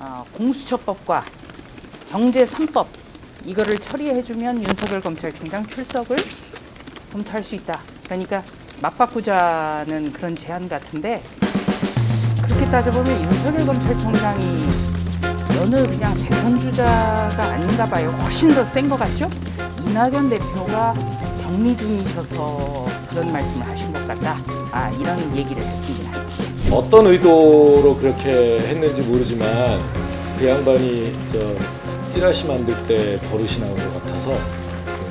어, 공수처법과 경제 3법 이거를 처리해주면 윤석열 검찰총장 출석을 검토할 수 있다. 그러니까 맞바꾸자는 그런 제안 같은데 그렇게 따져보면 윤석열 검찰총장이 여느 그냥 대선 주자가 아닌가 봐요. 훨씬 더 센 것 같죠? 이낙연 대표가 격리 중이셔서 그런 말씀을 하신 것 같다. 아 이런 얘기를 했습니다. 어떤 의도로 그렇게 했는지 모르지만 그 양반이 저 찌라시 만들 때 버릇이 나온 것 같아서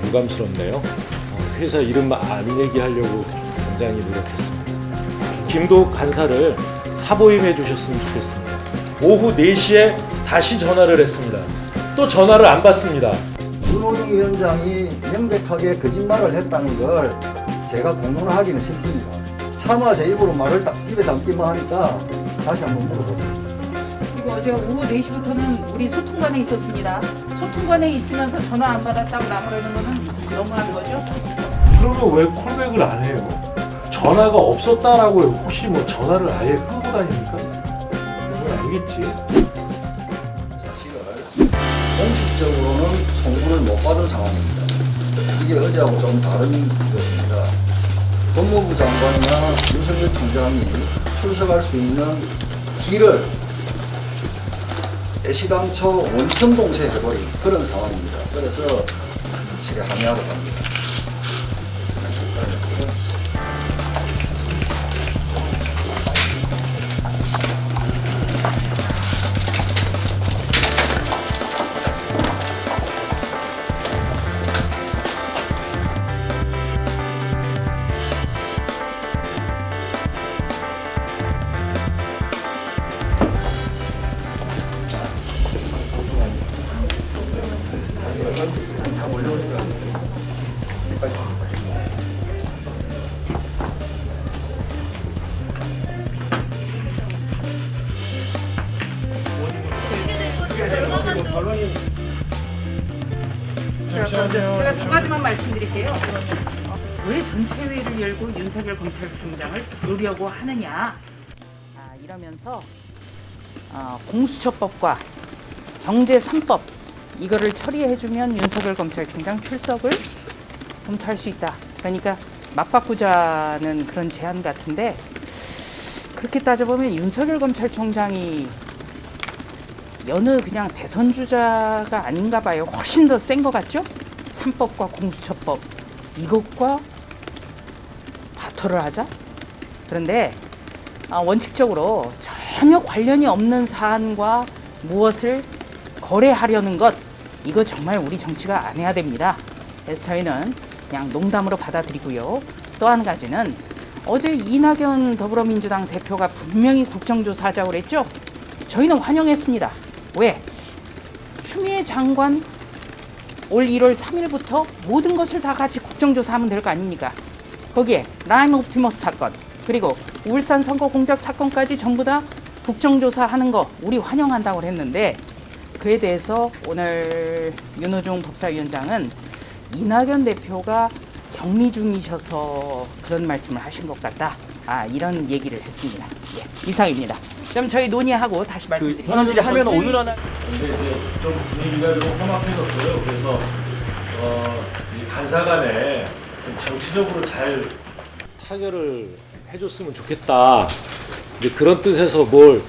유감스럽네요. 어, 회사 이름 안 얘기하려고 굉장히 노력했습니다. 김도욱 간사를 사보임해 주셨으면 좋겠습니다. 오후 4시에 다시 전화를 했습니다. 또 전화를 안 받습니다. 윤호중 위원장이 명백하게 거짓말을 했다는 걸 제가 공론화하기는 싫습니다. 차마 제 입으로 말을 딱 입에 담기만 하니까 다시 한번 물어봅니다. 그리고 어제 오후 4시부터는 우리 소통관에 있었습니다. 소통관에 있으면서 전화 안 받았다고 나무라는 거는 너무한 거죠? 그러면 왜 콜백을 안 해요? 전화가 없었다라고 혹시 뭐 전화를 아예 끄고 다닙니까? 그건 알겠지. 사실은 공식적으로는 송구를 못 받은 상황입니다. 이게 어제하고 좀 다른 것입니다. 법무부 장관이나 윤석열 총장이 출석할 수 있는 길을 애시당초 원천봉쇄 해버린 그런 상황입니다. 그래서 실에 항의하러 갑니다. 제가 두 가지만 말씀드릴게요. 어, 왜 전체 회의를 열고 윤석열 검찰총장을 부르려고 하느냐? 아, 이러면서 어, 공수처법과 경제 3법 이거를 처리해주면 윤석열 검찰총장 출석을 검토할 수 있다. 그러니까 맞바꾸자는 그런 제안 같은데 그렇게 따져보면 윤석열 검찰총장이 여느 그냥 대선 주자가 아닌가 봐요. 훨씬 더 센 것 같죠? 3법과 공수처법 이것과 바터를 하자. 그런데 아, 원칙적으로 전혀 관련이 없는 사안과 무엇을 거래하려는 것 이거 정말 우리 정치가 안 해야 됩니다. 그래서 저희는 그냥 농담으로 받아들이고요. 또 한 가지는 어제 이낙연 더불어민주당 대표가 분명히 국정조사 하자고 그랬죠? 저희는 환영했습니다. 왜? 추미애 장관 올 1월 3일부터 모든 것을 다 같이 국정조사하면 될 거 아닙니까? 거기에 라임 옵티머스 사건 그리고 울산 선거 공작 사건까지 전부 다 국정조사하는 거 우리 환영한다고 했는데 그에 대해서 오늘 윤호중 법사위원장은 이낙연 대표가 격리 중이셔서 그런 말씀을 하신 것 같다. 아 이런 얘기를 했습니다. 예, 이상입니다. 그럼 저희 논의하고 다시 말씀드릴게요. 현안질의 하면 오늘 하나 근데 이제 좀 분위기가 좀 험악해졌어요. 그래서 어, 이 간사 간에 좀 정치적으로 잘 타결을 해줬으면 좋겠다. 이제 그런 뜻에서 뭘,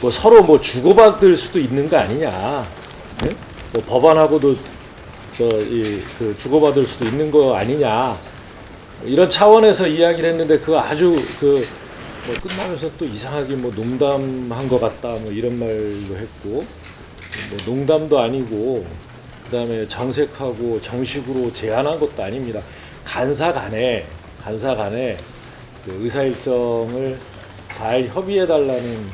뭐 서로 뭐 주고받을 수도 있는 거 아니냐. 예? 뭐 법안하고도 저 이 그 주고받을 수도 있는 거 아니냐. 이런 차원에서 이야기를 했는데 그 아주 그 뭐 끝나면서 또 이상하게 뭐 농담한 것 같다 뭐 이런 말도 했고 뭐 농담도 아니고 그다음에 정색하고 정식으로 제안한 것도 아닙니다. 간사 간에 간사 간에 그 의사 일정을 잘 협의해 달라는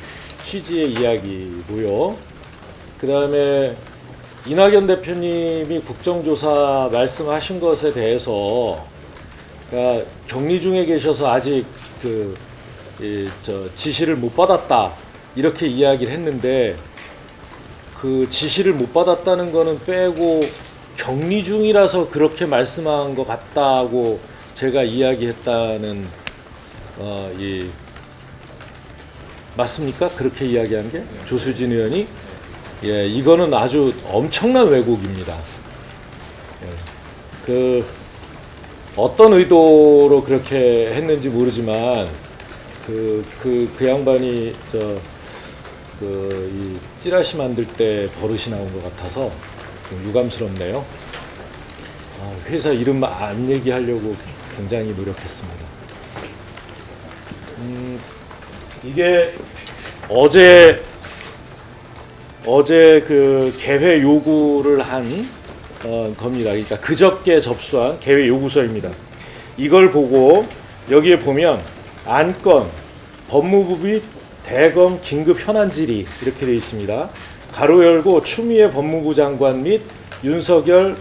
취지의 이야기고요. 그다음에 이낙연 대표님이 국정조사 말씀하신 것에 대해서 그러니까 격리 중에 계셔서 아직 그 이, 저 지시를 못 받았다. 이렇게 이야기를 했는데 그 지시를 못 받았다는 거는 빼고 격리 중이라서 그렇게 말씀한 것 같다고 제가 이야기했다는 어, 이 맞습니까? 그렇게 이야기한 게? 조수진 의원이? 예, 이거는 아주 엄청난 왜곡입니다. 예, 그 어떤 의도로 그렇게 했는지 모르지만 그 그 그 양반이 저 그 이 찌라시 만들 때 버릇이 나온 것 같아서 좀 유감스럽네요. 아, 회사 이름 안 얘기하려고 굉장히 노력했습니다. 음, 이게 어제 어제 그 개회 요구를 한 어, 겁니다. 그러니까 그저께 접수한 개회 요구서입니다. 이걸 보고 여기에 보면 안건 법무부 및 대검 긴급 현안 질의 이렇게 되어 있습니다. 가로 열고 추미애 법무부 장관 및 윤석열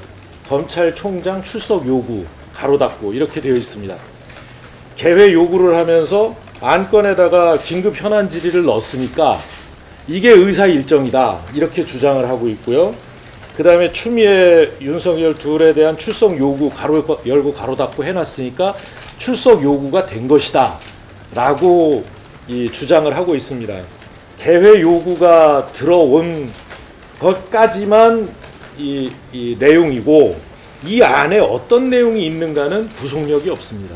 검찰총장 출석 요구 가로 닫고 이렇게 되어 있습니다. 개회 요구를 하면서 안건에다가 긴급 현안 질의를 넣었으니까 이게 의사 일정이다 이렇게 주장을 하고 있고요. 그 다음에 추미애 윤석열 둘에 대한 출석 요구 가로 열고 가로 닫고 해놨으니까 출석 요구가 된 것이다 라고 이 주장을 하고 있습니다. 개회 요구가 들어온 것까지만 이, 이 내용이고 이 안에 어떤 내용이 있는가는 구속력이 없습니다.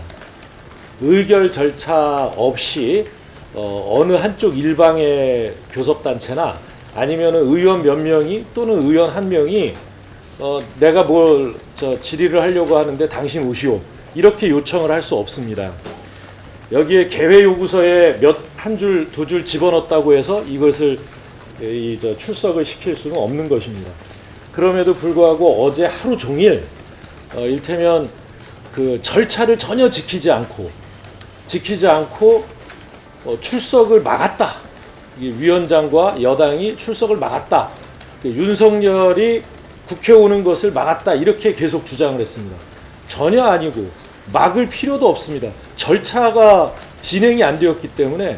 의결 절차 없이 어, 어느 한쪽 일방의 교섭단체나 아니면 의원 몇 명이 또는 의원 한 명이 어, 내가 뭘 저 질의를 하려고 하는데 당신 오시오 이렇게 요청을 할 수 없습니다. 여기에 개회 요구서에 몇 한 줄 두 줄 집어넣었다고 해서 이것을 이, 저 출석을 시킬 수는 없는 것입니다. 그럼에도 불구하고 어제 하루 종일 어, 일테면 그 절차를 전혀 지키지 않고 지키지 않고 어, 출석을 막았다. 이 위원장과 여당이 출석을 막았다. 그 윤석열이 국회 오는 것을 막았다. 이렇게 계속 주장을 했습니다. 전혀 아니고 막을 필요도 없습니다. 절차가 진행이 안 되었기 때문에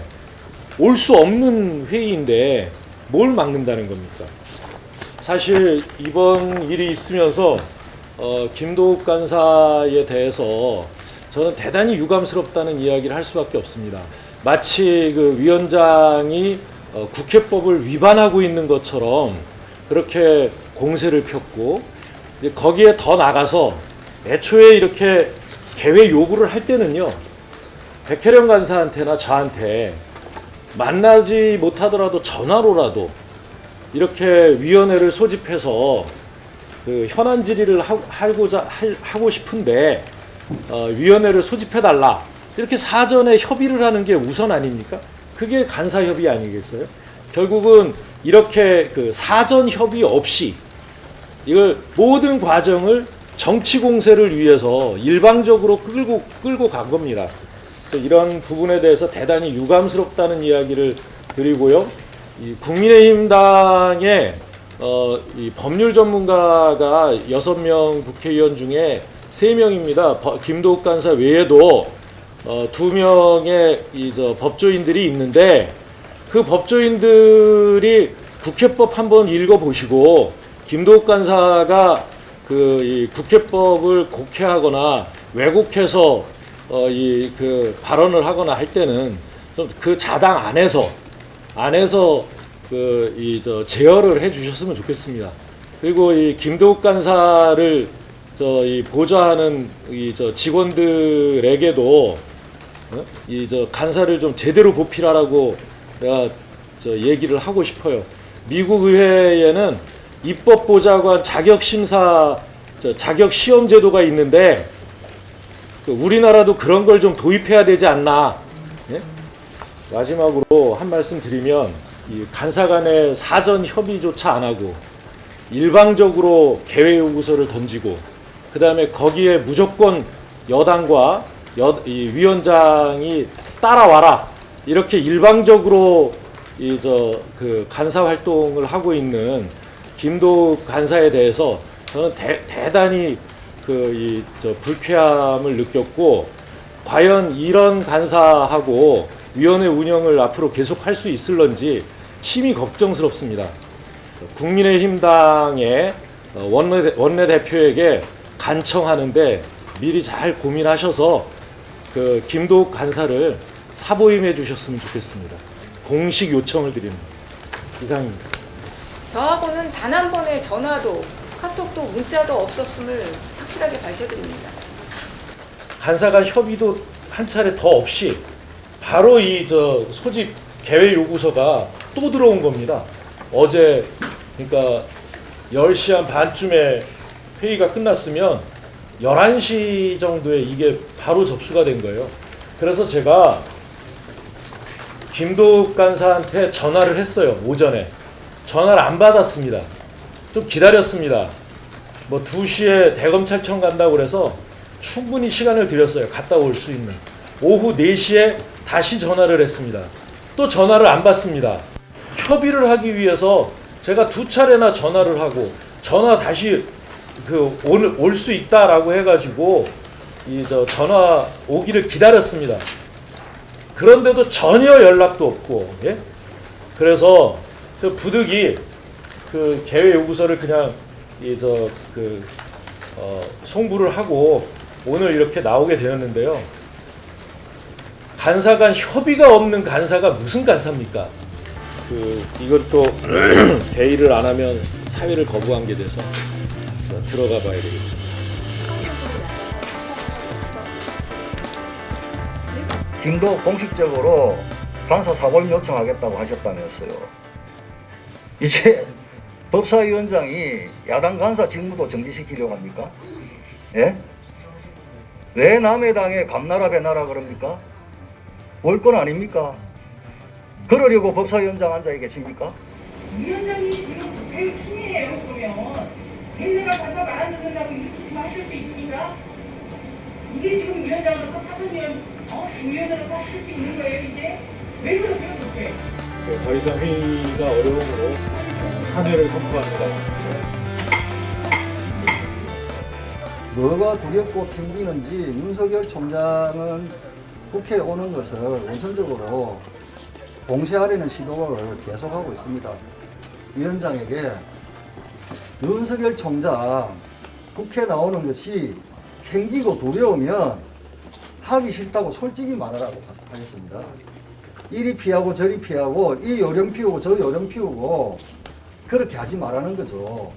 올 수 없는 회의인데 뭘 막는다는 겁니까? 사실 이번 일이 있으면서 어, 김도욱 간사에 대해서 저는 대단히 유감스럽다는 이야기를 할 수밖에 없습니다. 마치 그 위원장이 어, 국회법을 위반하고 있는 것처럼 그렇게 공세를 폈고 거기에 더 나가서 애초에 이렇게 개회 요구를 할 때는요 백혜령 간사한테나 저한테 만나지 못하더라도 전화로라도 이렇게 위원회를 소집해서 그 현안 질의를 하- 하고자 할- 하고 싶은데 어, 위원회를 소집해 달라 이렇게 사전에 협의를 하는 게 우선 아닙니까? 그게 간사 협의 아니겠어요? 결국은 이렇게 그 사전 협의 없이 이걸 모든 과정을 정치 공세를 위해서 일방적으로 끌고 끌고 간 겁니다. 이런 부분에 대해서 대단히 유감스럽다는 이야기를 드리고요. 이 국민의힘당의 어, 이 법률 전문가가 여섯 명 국회의원 중에 세 명입니다. 김도욱 간사 외에도 어, 두 명의 이 저 법조인들이 있는데 그 법조인들이 국회법 한번 읽어 보시고 김도욱 간사가 그 이 국회법을 곡해하거나 왜곡해서 어, 이 그 발언을 하거나 할 때는 좀 그 자당 안에서 안에서 그 이 저 제어를 해 주셨으면 좋겠습니다. 그리고 이 김도욱 간사를 저 이 보좌하는 이 저 직원들에게도 어? 이저 간사를 좀 제대로 보필하라고 내가 저 얘기를 하고 싶어요. 미국 의회에는 입법 보좌관 자격 심사 저 자격 시험 제도가 있는데 그 우리나라도 그런 걸 좀 도입해야 되지 않나. 예? 마지막으로 한 말씀 드리면 이 간사 간의 사전 협의조차 안 하고 일방적으로 개회 요구서를 던지고 그 다음에 거기에 무조건 여당과 여, 이 위원장이 따라와라 이렇게 일방적으로 이 저 그 간사 활동을 하고 있는 김도 간사에 대해서 저는 대, 대단히 그 이 저 불쾌함을 느꼈고 과연 이런 간사하고 위원회 운영을 앞으로 계속 할 수 있을런지 심히 걱정스럽습니다. 국민의힘당의 어, 원내, 원내대표에게 간청하는데 미리 잘 고민하셔서 그 김도욱 간사를 사보임해 주셨으면 좋겠습니다. 공식 요청을 드립니다. 이상입니다. 저하고는 단 한 번의 전화도 카톡도 문자도 없었음을 확실하게 밝혀드립니다. 간사가 협의도 한 차례 더 없이 바로 이 저 소집 개회 요구서가 또 들어온 겁니다. 어제 그러니까 10시 한 반쯤에 회의가 끝났으면 11시 정도에 이게 바로 접수가 된 거예요. 그래서 제가 김도욱 간사한테 전화를 했어요. 오전에. 전화를 안 받았습니다. 좀 기다렸습니다. 뭐 2시에 대검찰청 간다고 그래서 충분히 시간을 드렸어요. 갔다 올 수 있는. 오후 4시에 다시 전화를 했습니다. 또 전화를 안 받습니다. 협의를 하기 위해서 제가 두 차례나 전화를 하고 전화 다시 그 오늘 올 수 있다라고 해가지고 이 저 전화 오기를 기다렸습니다. 그런데도 전혀 연락도 없고 예? 그래서 저 부득이 그 개회 요구서를 그냥 이저그 어, 송부를 하고 오늘 이렇게 나오게 되었는데요. 간사 간 협의가 없는 간사가 무슨 간사입니까? 그 이걸 또 대의를 안 하면 사회를 거부한 게 돼서 들어가 봐야 되겠습니다. 김도 공식적으로 간사 사보임 요청하겠다고 하셨다면서요. 이제 법사위원장이 야당 간사 직무도 정지시키려고 합니까? 예? 왜 남의 당에 감나라 배나라 그럽니까? 올건 아닙니까? 그러려고 법사위원장 앉아 계십니까? 위원장님이 지금 회의 중이에요 그러면 셀레가 가서 말안 듣는다고 이렇게 지금 하실 수 있습니까? 이게 지금 위원장으로서 사선 위원 어? 위원으로서 하실 수 있는 거예요 이게? 왜 그러세요 도대체? 네, 더 이상 회의가 어려움으로 사퇴를 선포합니다. 뭐가 두렵고 캥기는지 윤석열 총장은 국회에 오는 것을 원천적으로 봉쇄하려는 시도를 계속하고 있습니다. 위원장에게 윤석열 총장 국회 나오는 것이 캥기고 두려우면 하기 싫다고 솔직히 말하라고 하겠습니다. 이리 피하고 저리 피하고 이 요령 피우고 저 요령 피우고 그렇게 하지 말라는 거죠.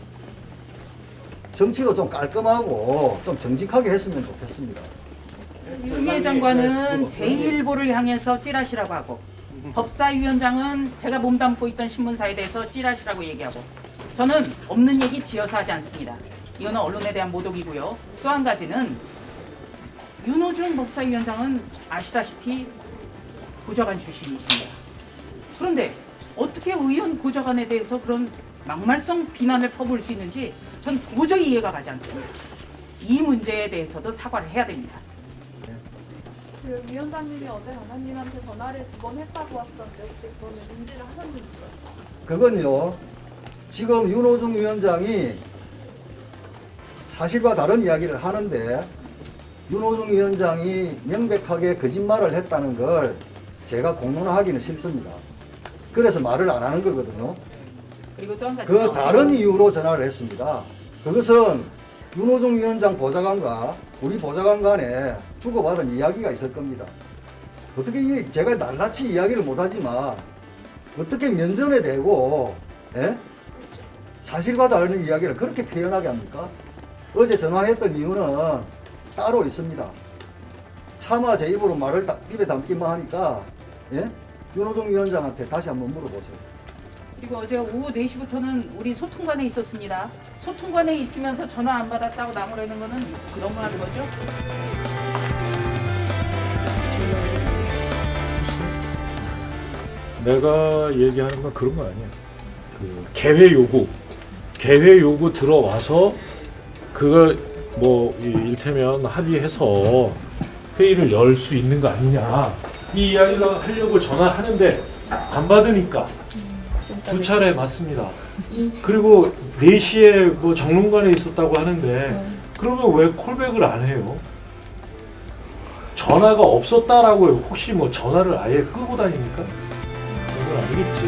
정치도 좀 깔끔하고 좀 정직하게 했으면 좋겠습니다. 추미애 장관은 제1보를 향해서 찌라시라고 하고 법사위원장은 제가 몸담고 있던 신문사에 대해서 찌라시라고 얘기하고 저는 없는 얘기 지어서 하지 않습니다. 이거는 언론에 대한 모독이고요. 또 한 가지는 윤호중 법사위원장은 아시다시피 보좌관 출신이십니다. 그런데 어떻게 의원 보좌관에 대해서 그런 막말성 비난을 퍼부을 수 있는지 전 도저히 이해가 가지 않습니다. 이 문제에 대해서도 사과를 해야 됩니다. 그 위원장님이 어제 장관님한테 전화를 두 번 했다고 하시던데 혹시 그거는 인지를 하셨는지요? 그건요, 지금 윤호중 위원장이 사실과 다른 이야기를 하는데 윤호중 위원장이 명백하게 거짓말을 했다는 걸 제가 공론화하기는 싫습니다. 그래서 말을 안 하는 거거든요. 그리고 또 한 가지 그 다른 이유로 전화를 했습니다. 그것은 윤호중 위원장 보좌관과 우리 보좌관 간에 주고받은 이야기가 있을 겁니다. 어떻게 이- 제가 낱낱이 이야기를 못하지만 어떻게 면전에 대고 예? 사실과 다른 이야기를 그렇게 태연하게 합니까? 어제 전화했던 이유는 따로 있습니다. 차마 제 입으로 말을 다- 입에 담기만 하니까 예? 윤호중 위원장한테 다시 한번 물어보세요. 그리고 어제 오후 4시부터는 우리 소통관에 있었습니다. 소통관에 있으면서 전화 안 받았다고 나무라는 거는 그런 거 하는 거죠? 내가 얘기하는 건 그런 거 아니야. 그 개회 요구, 개회 요구 들어와서 그걸 뭐 이- 일테면 합의해서 회의를 열 수 있는 거 아니냐. 이 이야기를 하려고 전화하는데 안 받으니까 두 차례 받습니다. 그리고 4시에 뭐 정론관에 있었다고 하는데 그러면 왜 콜백을 안 해요? 전화가 없었다라고 혹시 뭐 전화를 아예 끄고 다닙니까? 그건 아니겠지.